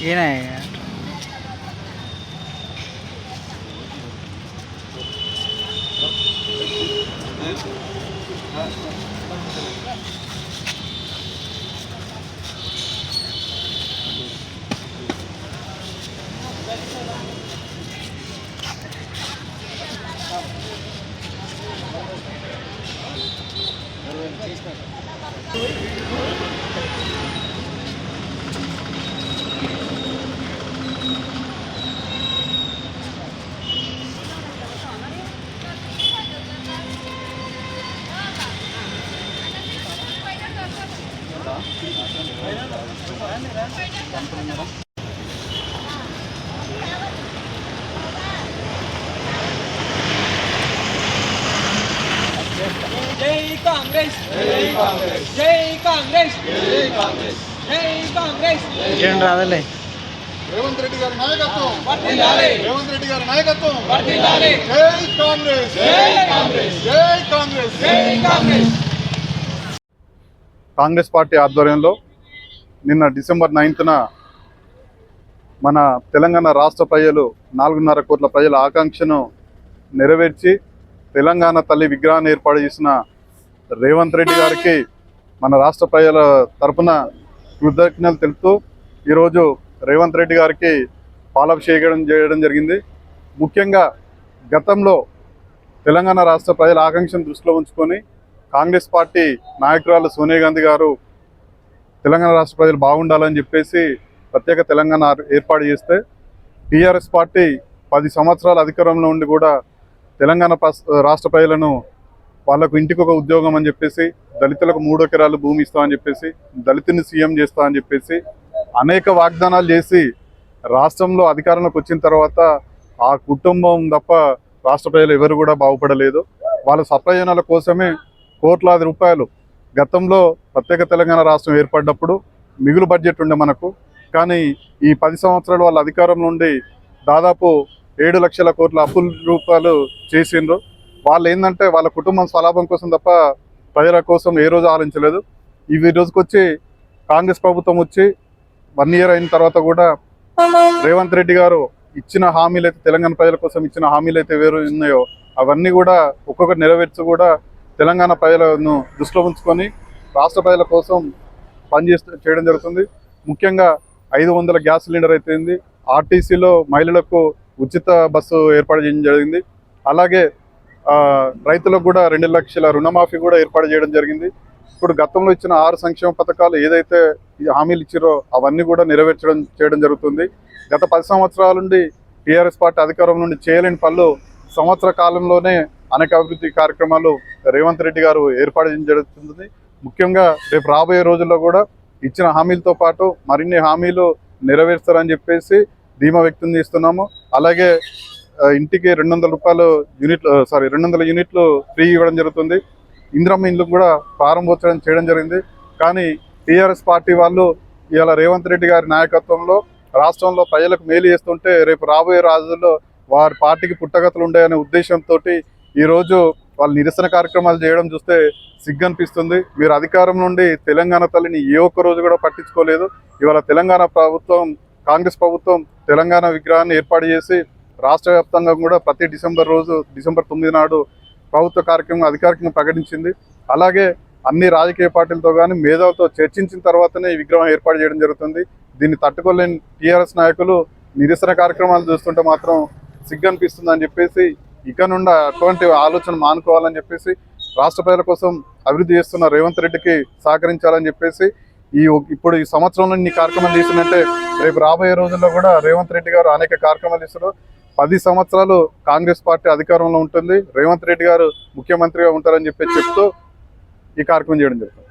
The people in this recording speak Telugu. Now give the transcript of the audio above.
ghế này జై కాంగ్రెస్ జై కాంగ్రెస్ జై కాంగ్రెస్ జై కాంగ్రెస్ జై కాంగ్రెస్. ఇంకేం రాదలే. రేవంత్ రెడ్డి గారి నాయకత్వం. వర్ధిల్లాలి. రేవంత్ రెడ్డి గారి నాయకత్వం. వర్ధిల్లాలి. జై కాంగ్రెస్. జై కాంగ్రెస్. జై కాంగ్రెస్. జై కాంగ్రెస్. కాంగ్రెస్ పార్టీ ఆధ్వర్యంలో నిన్న డిసెంబర్ నైన్త్న మన తెలంగాణ రాష్ట్ర ప్రజలు నాలుగున్నర కోట్ల ప్రజల ఆకాంక్షను నెరవేర్చి తెలంగాణ తల్లి విగ్రహాన్ని ఏర్పాటు చేసిన రేవంత్ రెడ్డి గారికి మన రాష్ట్ర ప్రజల తరపున కృతజ్ఞతలు తెలుపుతూ ఈరోజు రేవంత్ రెడ్డి గారికి పాలాభిషేకం చేయడం జరిగింది. ముఖ్యంగా గతంలో తెలంగాణ రాష్ట్ర ప్రజల ఆకాంక్షను దృష్టిలో ఉంచుకొని కాంగ్రెస్ పార్టీ నాయకురాలు సోనియా గాంధీ గారు తెలంగాణ రాష్ట్ర ప్రజలు బాగుండాలని చెప్పేసి ప్రత్యేక తెలంగాణ ఏర్పాటు చేస్తే టీఆర్ఎస్ పార్టీ పది సంవత్సరాల అధికారంలో ఉండి కూడా తెలంగాణ ప్రస్- రాష్ట్ర ప్రజలను వాళ్ళకు ఇంటికి ఒక ఉద్యోగం అని చెప్పేసి దళితులకు మూడు ఎకరాలు భూమి ఇస్తామని చెప్పేసి దళితుని సీఎం చేస్తా అని చెప్పేసి అనేక వాగ్దానాలు చేసి రాష్ట్రంలో అధికారంలోకి వచ్చిన తర్వాత ఆ కుటుంబం తప్ప రాష్ట్ర ప్రజలు ఎవరు కూడా బాగుపడలేదు. వాళ్ళ సప్రయోజనాల కోసమే కోట్లాది రూపాయలు గతంలో ప్రత్యేక తెలంగాణ రాష్ట్రం ఏర్పడినప్పుడు మిగులు బడ్జెట్ ఉండే మనకు. కానీ ఈ పది సంవత్సరాలు వాళ్ళ అధికారం నుండి దాదాపు ఏడు లక్షల కోట్ల అప్పుల రూపాయలు చేసిండ్రు. వాళ్ళు ఏంటంటే వాళ్ళ కుటుంబం స్వలాభం కోసం తప్ప ప్రజల కోసం ఏ రోజు ఆలోచించలేదు. ఇవి ఈ కాంగ్రెస్ ప్రభుత్వం వచ్చి వన్ ఇయర్ అయిన తర్వాత కూడా రేవంత్ రెడ్డి గారు ఇచ్చిన హామీలు అయితే తెలంగాణ ప్రజల కోసం ఇచ్చిన హామీలు అయితే వేరు ఉన్నాయో అవన్నీ కూడా ఒక్కొక్కటి నెరవేర్చి కూడా తెలంగాణ ప్రజలను దృష్టిలో ఉంచుకొని రాష్ట్ర ప్రజల కోసం పనిచేస్తూ చేయడం జరుగుతుంది. ముఖ్యంగా ఐదు వందల గ్యాస్ సిలిండర్ అయితేంది ఆర్టీసీలో మహిళలకు ఉచిత బస్సు ఏర్పాటు చేయడం జరిగింది. అలాగే రైతులకు కూడా రెండు లక్షల రుణమాఫీ కూడా ఏర్పాటు చేయడం జరిగింది. ఇప్పుడు గతంలో ఇచ్చిన ఆరు సంక్షేమ పథకాలు ఏదైతే హామీలు ఇచ్చారో అవన్నీ కూడా నెరవేర్చడం చేయడం జరుగుతుంది. గత పది సంవత్సరాల నుండి టీఆర్ఎస్ పార్టీ అధికారం నుండి చేయలేని పనులు సంవత్సర కాలంలోనే అనేక అభివృద్ధి కార్యక్రమాలు రేవంత్ రెడ్డి గారు ఏర్పాటు చేయడం జరుగుతుంది. ముఖ్యంగా రేపు రాబోయే రోజుల్లో కూడా ఇచ్చిన హామీలతో పాటు మరిన్ని హామీలు నెరవేరుస్తారని చెప్పేసి ధీమా వ్యక్తం చేస్తున్నాము. అలాగే ఇంటికి రెండు వందల రూపాయలు యూనిట్లు సారీ రెండు వందల యూనిట్లు ఫ్రీ ఇవ్వడం జరుగుతుంది. ఇందిరమ్మ ఇండ్లు కూడా ప్రారంభోత్సవం చేయడం జరిగింది. కానీ టీఆర్ఎస్ పార్టీ వాళ్ళు ఇవాళ రేవంత్ రెడ్డి గారి నాయకత్వంలో రాష్ట్రంలో ప్రజలకు మేలు చేస్తుంటే రేపు రాబోయే రోజుల్లో వారి పార్టీకి పుట్టగతులు అనే ఉద్దేశంతో ఈరోజు వాళ్ళు నిరసన కార్యక్రమాలు చేయడం చూస్తే సిగ్గనిపిస్తుంది. మీరు అధికారం నుండి తెలంగాణ తల్లిని ఏ ఒక్క రోజు కూడా పట్టించుకోలేదు. ఇవాళ తెలంగాణ ప్రభుత్వం కాంగ్రెస్ ప్రభుత్వం తెలంగాణ విగ్రహాన్ని ఏర్పాటు చేసి రాష్ట్ర వ్యాప్తంగా కూడా ప్రతి డిసెంబర్ రోజు డిసెంబర్ తొమ్మిది నాడు ప్రభుత్వ కార్యక్రమం అధికారికంగా ప్రకటించింది. అలాగే అన్ని రాజకీయ పార్టీలతో కానీ మేధావులతో చర్చించిన తర్వాతనే ఈ విగ్రహం ఏర్పాటు చేయడం జరుగుతుంది. దీన్ని తట్టుకోలేని టీఆర్ఎస్ నాయకులు నిరసన కార్యక్రమాలు చూస్తుంటే మాత్రం సిగ్గనిపిస్తుంది అని చెప్పేసి ఇక నుండి అటువంటి ఆలోచన మానుకోవాలని చెప్పేసి రాష్ట్ర ప్రజల కోసం అభివృద్ధి చేస్తున్న రేవంత్ రెడ్డికి సహకరించాలని చెప్పేసి ఈ ఇప్పుడు ఈ సంవత్సరంలో ఇన్ని కార్యక్రమాలు చేసినట్టే రేపు రాబోయే రోజుల్లో కూడా రేవంత్ రెడ్డి గారు అనేక కార్యక్రమాలు చేస్తారు. పది సంవత్సరాలు కాంగ్రెస్ పార్టీ అధికారంలో ఉంటుంది. రేవంత్ రెడ్డి గారు ముఖ్యమంత్రిగా ఉంటారని చెప్పి చెప్తూ ఈ కార్యక్రమం చేయడం జరుగుతుంది.